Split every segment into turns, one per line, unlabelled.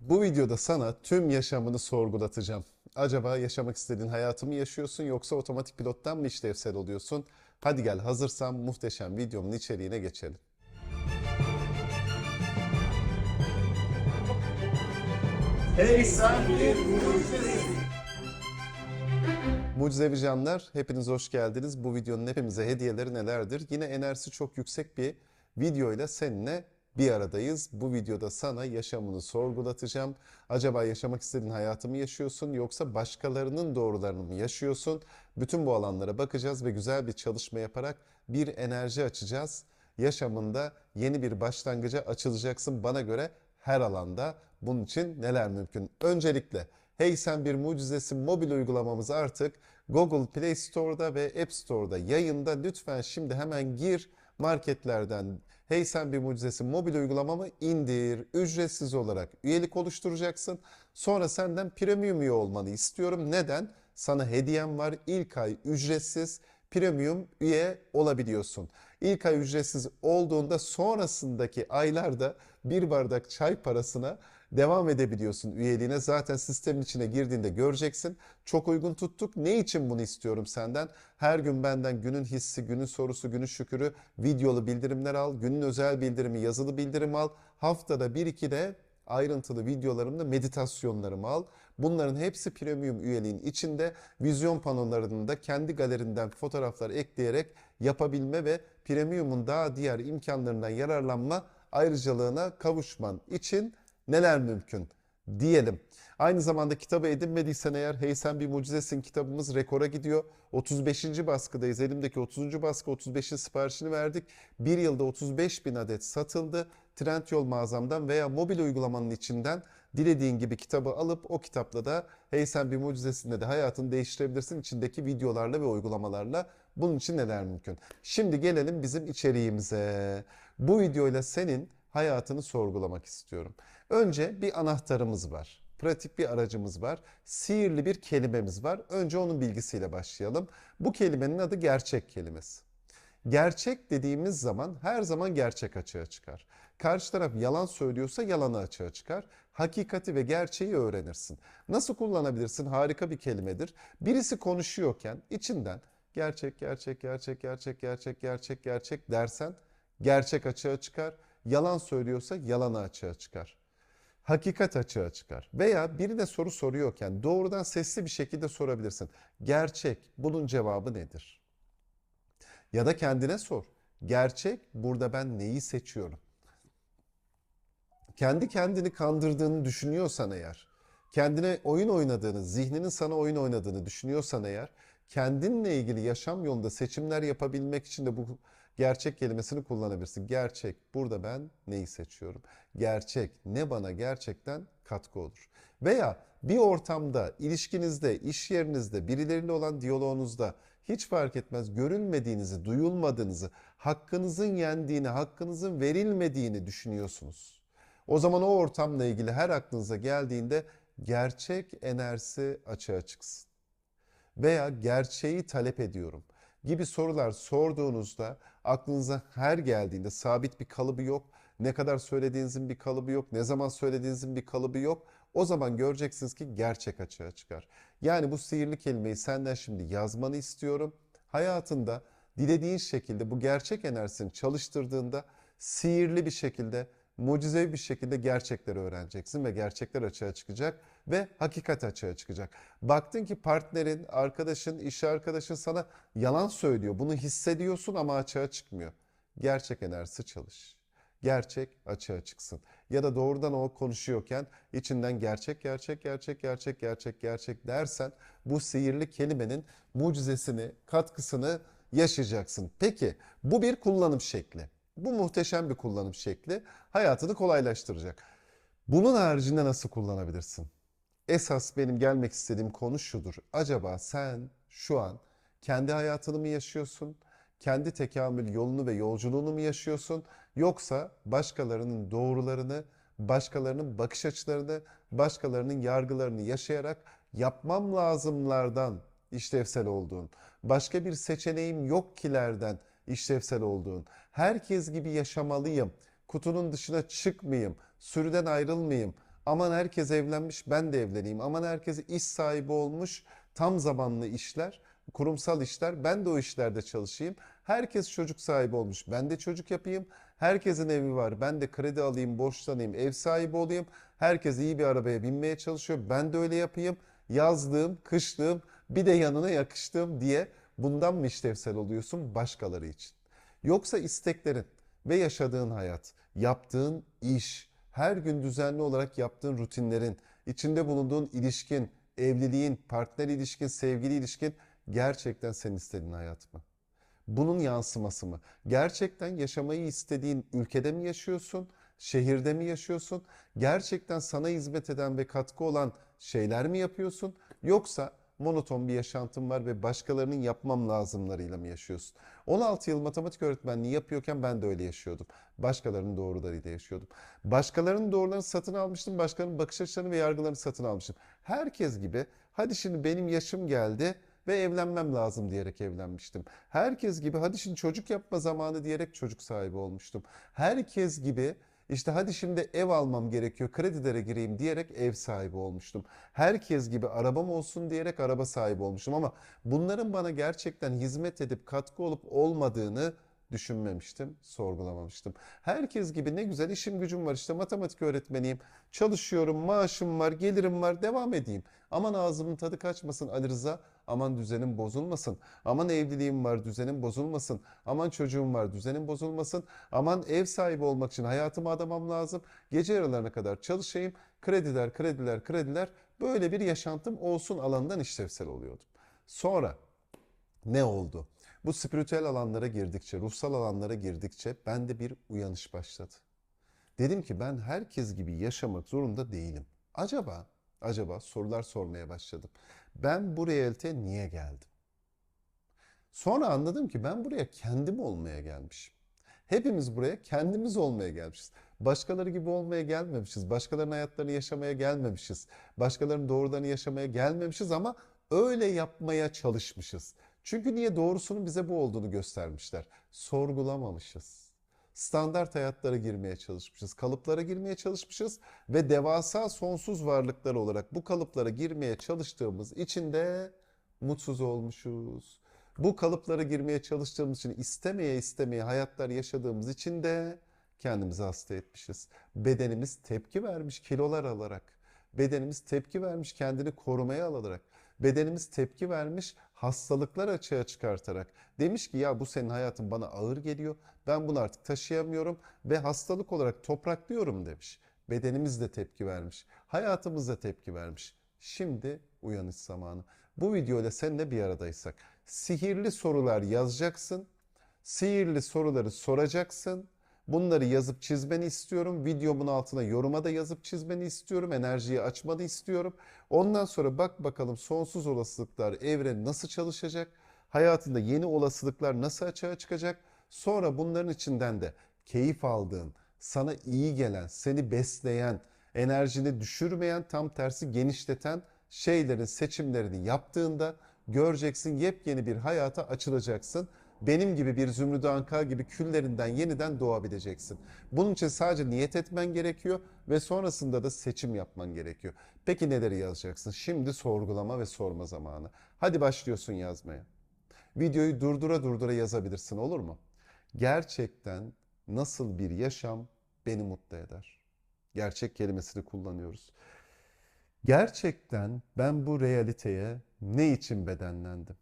Bu videoda sana tüm yaşamını sorgulatacağım. Acaba yaşamak istediğin hayatı mı yaşıyorsun yoksa otomatik pilottan mı işlevsel oluyorsun? Hadi gel hazırsan muhteşem videomun içeriğine geçelim. Hey sen bir Mucizevi canlar, hepiniz hoş geldiniz. Bu videonun hepimize hediyeleri nelerdir? Yine enerjisi çok yüksek bir videoyla seninle bir aradayız. Bu videoda sana yaşamını sorgulatacağım. Acaba yaşamak istediğin hayatı mı yaşıyorsun yoksa başkalarının doğrularını mı yaşıyorsun? Bütün bu alanlara bakacağız ve güzel bir çalışma yaparak bir enerji açacağız. Yaşamında yeni bir başlangıca açılacaksın bana göre her alanda. Bunun için neler mümkün? Öncelikle Hey Sen Bir Mucizesin mobil uygulamamız artık Google Play Store'da ve App Store'da yayında. Lütfen şimdi hemen gir marketlerden Hey Sen Bir Mucizesin mobil uygulamamı indir. Ücretsiz olarak üyelik oluşturacaksın. Sonra senden premium üye olmanı istiyorum. Neden? Sana hediyem var. İlk ay ücretsiz premium üye olabiliyorsun. İlk ay ücretsiz olduğunda sonrasındaki aylarda bir bardak çay parasına devam edebiliyorsun üyeliğine. Zaten sistemin içine girdiğinde göreceksin. Çok uygun tuttuk. Ne için bunu istiyorum senden? Her gün benden günün hissi, günün sorusu, günün şükürü videolu bildirimler al. Günün özel bildirimi, yazılı bildirim al. Haftada 1-2 de ayrıntılı videolarımda meditasyonlarımı al. Bunların hepsi premium üyeliğin içinde. Vizyon panolarını da kendi galerinden fotoğraflar ekleyerek yapabilme ve premiumun daha diğer imkanlarından yararlanma ayrıcalığına kavuşman için neler mümkün diyelim. Aynı zamanda kitabı edinmediysen eğer Hey Sen Bir Mucizesin kitabımız rekora gidiyor. 35. baskıdayız. Elimdeki 30. baskı 35. siparişini verdik. Bir yılda 35 bin adet satıldı. Trendyol mağazamdan veya mobil uygulamanın içinden dilediğin gibi kitabı alıp o kitapla da Hey Sen Bir Mucizesinde de hayatını değiştirebilirsin. içindeki videolarla ve uygulamalarla. Bunun için neler mümkün? Şimdi gelelim bizim içeriğimize. Bu videoyla senin hayatını sorgulamak istiyorum. Önce bir anahtarımız var. Pratik bir aracımız var. Sihirli bir kelimemiz var. Önce onun bilgisiyle başlayalım. Bu kelimenin adı gerçek kelimesi. Gerçek dediğimiz zaman her zaman gerçek açığa çıkar. Karşı taraf yalan söylüyorsa yalanı açığa çıkar. Hakikati ve gerçeği öğrenirsin. Nasıl kullanabilirsin? Harika bir kelimedir. Birisi konuşuyorken içinden gerçek, gerçek, gerçek, gerçek, gerçek, gerçek, gerçek dersen gerçek açığa çıkar. Yalan söylüyorsa yalanı açığa çıkar. Hakikat açığa çıkar. Veya birine soru soruyorken doğrudan sesli bir şekilde sorabilirsin. Gerçek, bunun cevabı nedir? Ya da kendine sor. Gerçek, burada ben neyi seçiyorum? Kendi kendini kandırdığını düşünüyorsan eğer, kendine oyun oynadığını, zihninin sana oyun oynadığını düşünüyorsan eğer, kendinle ilgili yaşam yolunda seçimler yapabilmek için de bu gerçek kelimesini kullanabilirsin. Gerçek, burada ben neyi seçiyorum? Gerçek, ne bana gerçekten katkı olur? Veya bir ortamda, ilişkinizde, iş yerinizde, birileriyle olan diyaloğunuzda hiç fark etmez görünmediğinizi, duyulmadığınızı, hakkınızın yendiğini, hakkınızın verilmediğini düşünüyorsunuz. O zaman o ortamla ilgili her aklınıza geldiğinde gerçek enerjisi açığa çıksın. Veya gerçeği talep ediyorum gibi sorular sorduğunuzda aklınıza her geldiğinde sabit bir kalıbı yok. Ne kadar söylediğinizin bir kalıbı yok. Ne zaman söylediğinizin bir kalıbı yok. O zaman göreceksiniz ki gerçek açığa çıkar. Yani bu sihirli kelimeyi senden şimdi yazmanı istiyorum. Hayatında dilediğin şekilde bu gerçek enerjisini çalıştırdığında sihirli bir şekilde mucizevi bir şekilde gerçekleri öğreneceksin ve gerçekler açığa çıkacak ve hakikat açığa çıkacak. Baktın ki partnerin, arkadaşın, iş arkadaşın sana yalan söylüyor. Bunu hissediyorsun ama açığa çıkmıyor. Gerçek enerjisi çalış. Gerçek açığa çıksın. Ya da doğrudan o konuşuyorken içinden gerçek gerçek gerçek gerçek gerçek gerçek dersen bu sihirli kelimenin mucizesini, katkısını yaşayacaksın. Peki bu bir kullanım şekli. Bu muhteşem bir kullanım şekli hayatını kolaylaştıracak. Bunun haricinde nasıl kullanabilirsin? Esas benim gelmek istediğim konu şudur. Acaba sen şu an kendi hayatını mı yaşıyorsun? Kendi tekamül yolunu ve yolculuğunu mu yaşıyorsun? Yoksa başkalarının doğrularını, başkalarının bakış açılarını, başkalarının yargılarını yaşayarak yapmam lazımlardan işlevsel olduğun, başka bir seçeneğim yok kilerden işlevsel olduğun, herkes gibi yaşamalıyım, kutunun dışına çıkmayayım, sürüden ayrılmayayım, Aman herkes evlenmiş ben de evleneyim. Aman herkes iş sahibi olmuş tam zamanlı işler, kurumsal işler ben de o işlerde çalışayım. Herkes çocuk sahibi olmuş ben de çocuk yapayım. Herkesin evi var ben de kredi alayım, borçlanayım, ev sahibi olayım. Herkes iyi bir arabaya binmeye çalışıyor ben de öyle yapayım. Yazlığım, kışlığım bir de yanına yakıştığım diye bundan mı işlevsel oluyorsun başkaları için? Yoksa isteklerin ve yaşadığın hayat, yaptığın iş, her gün düzenli olarak yaptığın rutinlerin, içinde bulunduğun ilişkin, evliliğin, partner ilişkin, sevgili ilişkin gerçekten senin istediğin hayat mı? Bunun yansıması mı? Gerçekten yaşamayı istediğin ülkede mi yaşıyorsun? Şehirde mi yaşıyorsun? Gerçekten sana hizmet eden ve katkı olan şeyler mi yapıyorsun? Yoksa monoton bir yaşantın var ve başkalarının yapmam lazımlarıyla mı yaşıyorsun? 16 yıl matematik öğretmenliği yapıyorken ben de öyle yaşıyordum. Başkalarının doğrularıyla yaşıyordum. Başkalarının doğrularını satın almıştım, başkalarının bakış açılarını ve yargılarını satın almıştım. Herkes gibi hadi şimdi benim yaşım geldi ve evlenmem lazım diyerek evlenmiştim. Herkes gibi hadi şimdi çocuk yapma zamanı diyerek çocuk sahibi olmuştum. Herkes gibi işte hadi şimdi ev almam gerekiyor, kredilere gireyim diyerek ev sahibi olmuştum. Herkes gibi arabam olsun diyerek araba sahibi olmuştum ama bunların bana gerçekten hizmet edip katkı olup olmadığını düşünmemiştim, sorgulamamıştım. Herkes gibi ne güzel işim gücüm var işte matematik öğretmeniyim, çalışıyorum, maaşım var, gelirim var, devam edeyim. Aman ağzımın tadı kaçmasın Ali Rıza, aman düzenim bozulmasın. Aman evliliğim var, düzenim bozulmasın. Aman çocuğum var, düzenim bozulmasın. Aman ev sahibi olmak için hayatımı adamam lazım. Gece yarılarına kadar çalışayım, krediler, krediler, krediler. Böyle bir yaşantım olsun alanından işlevsel oluyordum. Sonra ne oldu? Bu spiritüel alanlara girdikçe, ruhsal alanlara girdikçe bende bir uyanış başladı. Dedim ki ben herkes gibi yaşamak zorunda değilim. Acaba, acaba sorular sormaya başladım. Ben bu realiteye niye geldim? Sonra anladım ki ben buraya kendim olmaya gelmişim. Hepimiz buraya kendimiz olmaya gelmişiz. Başkaları gibi olmaya gelmemişiz. Başkalarının hayatlarını yaşamaya gelmemişiz. Başkalarının doğrularını yaşamaya gelmemişiz ama öyle yapmaya çalışmışız. Çünkü niye doğrusunun bize bu olduğunu göstermişler. Sorgulamamışız. Standart hayatlara girmeye çalışmışız, kalıplara girmeye çalışmışız ve devasa sonsuz varlıklar olarak bu kalıplara girmeye çalıştığımız için de mutsuz olmuşuz. Bu kalıplara girmeye çalıştığımız için istemeye istemeye hayatlar yaşadığımız için de kendimizi hasta etmişiz. Bedenimiz tepki vermiş kilolar alarak. Bedenimiz tepki vermiş kendini korumaya alarak. Bedenimiz tepki vermiş hastalıklar açığa çıkartarak. Demiş ki ya bu senin hayatın bana ağır geliyor. Ben bunu artık taşıyamıyorum ve hastalık olarak topraklıyorum demiş. Bedenimiz de tepki vermiş. Hayatımız da tepki vermiş. Şimdi uyanış zamanı. Bu videoyla seninle bir aradaysak sihirli sorular yazacaksın. Sihirli soruları soracaksın. Bunları yazıp çizmeni istiyorum. Videomun altına yoruma da yazıp çizmeni istiyorum. Enerjiyi açmanı istiyorum. Ondan sonra bak bakalım sonsuz olasılıklar evren nasıl çalışacak? Hayatında yeni olasılıklar nasıl açığa çıkacak? Sonra bunların içinden de keyif aldığın, sana iyi gelen, seni besleyen, enerjini düşürmeyen, tam tersi genişleten şeylerin seçimlerini yaptığında göreceksin yepyeni bir hayata açılacaksın benim gibi bir Zümrüt Anka gibi küllerinden yeniden doğabileceksin. Bunun için sadece niyet etmen gerekiyor ve sonrasında da seçim yapman gerekiyor. Peki neleri yazacaksın? Şimdi sorgulama ve sorma zamanı. Hadi başlıyorsun yazmaya. Videoyu durdura durdura yazabilirsin olur mu? Gerçekten nasıl bir yaşam beni mutlu eder? Gerçek kelimesini kullanıyoruz. Gerçekten ben bu realiteye ne için bedenlendim?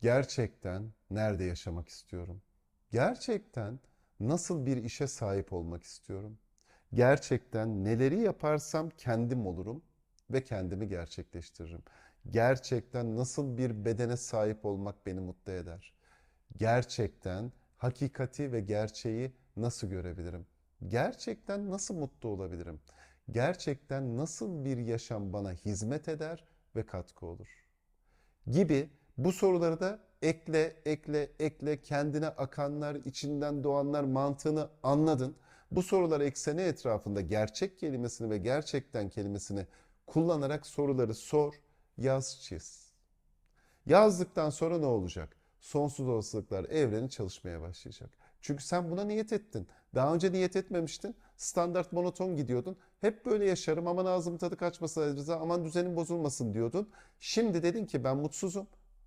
Gerçekten nerede yaşamak istiyorum? Gerçekten nasıl bir işe sahip olmak istiyorum? Gerçekten neleri yaparsam kendim olurum ve kendimi gerçekleştiririm. Gerçekten nasıl bir bedene sahip olmak beni mutlu eder? Gerçekten hakikati ve gerçeği nasıl görebilirim? Gerçekten nasıl mutlu olabilirim? Gerçekten nasıl bir yaşam bana hizmet eder ve katkı olur? Gibi bu soruları da ekle, ekle, ekle kendine akanlar, içinden doğanlar mantığını anladın. Bu sorular ekseni etrafında gerçek kelimesini ve gerçekten kelimesini kullanarak soruları sor, yaz, çiz. Yazdıktan sonra ne olacak? Sonsuz olasılıklar evreni çalışmaya başlayacak. Çünkü sen buna niyet ettin. Daha önce niyet etmemiştin. Standart monoton gidiyordun. Hep böyle yaşarım aman ağzım tadı kaçmasın aman düzenim bozulmasın diyordun. Şimdi dedin ki ben mutsuzum.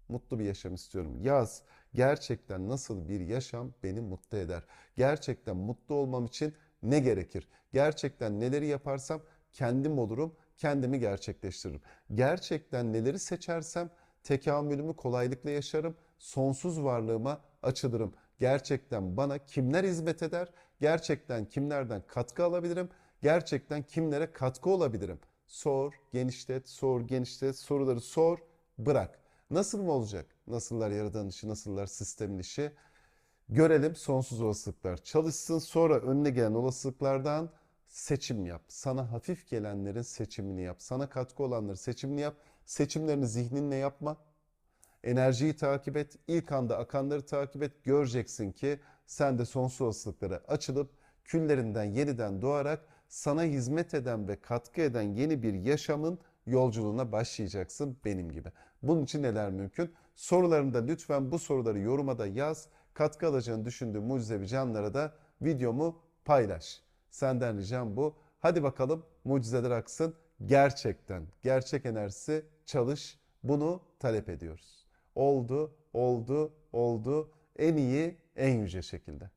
Mutlu bir yaşam istiyorum. Yaz. Gerçekten nasıl bir yaşam beni mutlu eder? Gerçekten mutlu olmam için ne gerekir? Gerçekten neleri yaparsam kendim olurum, kendimi gerçekleştiririm. Gerçekten neleri seçersem tekamülümü kolaylıkla yaşarım, sonsuz varlığıma açılırım. Gerçekten bana kimler hizmet eder? Gerçekten kimlerden katkı alabilirim? Gerçekten kimlere katkı olabilirim? Sor, genişlet, sor, genişlet, soruları sor, bırak. Nasıl mı olacak? Nasıllar yaradan işi, nasıllar sistemin işi? Görelim sonsuz olasılıklar çalışsın. Sonra önüne gelen olasılıklardan seçim yap. Sana hafif gelenlerin seçimini yap. Sana katkı olanların seçimini yap. Seçimlerini zihninle yapma. Enerjiyi takip et. İlk anda akanları takip et. Göreceksin ki sen de sonsuz olasılıklara açılıp küllerinden yeniden doğarak sana hizmet eden ve katkı eden yeni bir yaşamın yolculuğuna başlayacaksın benim gibi. Bunun için neler mümkün? Sorularında lütfen bu soruları yoruma da yaz. Katkı alacağını düşündüğün mucizevi canlara da videomu paylaş. Senden ricam bu. Hadi bakalım mucizeler aksın. Gerçekten, gerçek enerjisi çalış. Bunu talep ediyoruz. Oldu, oldu, oldu. En iyi, en yüce şekilde.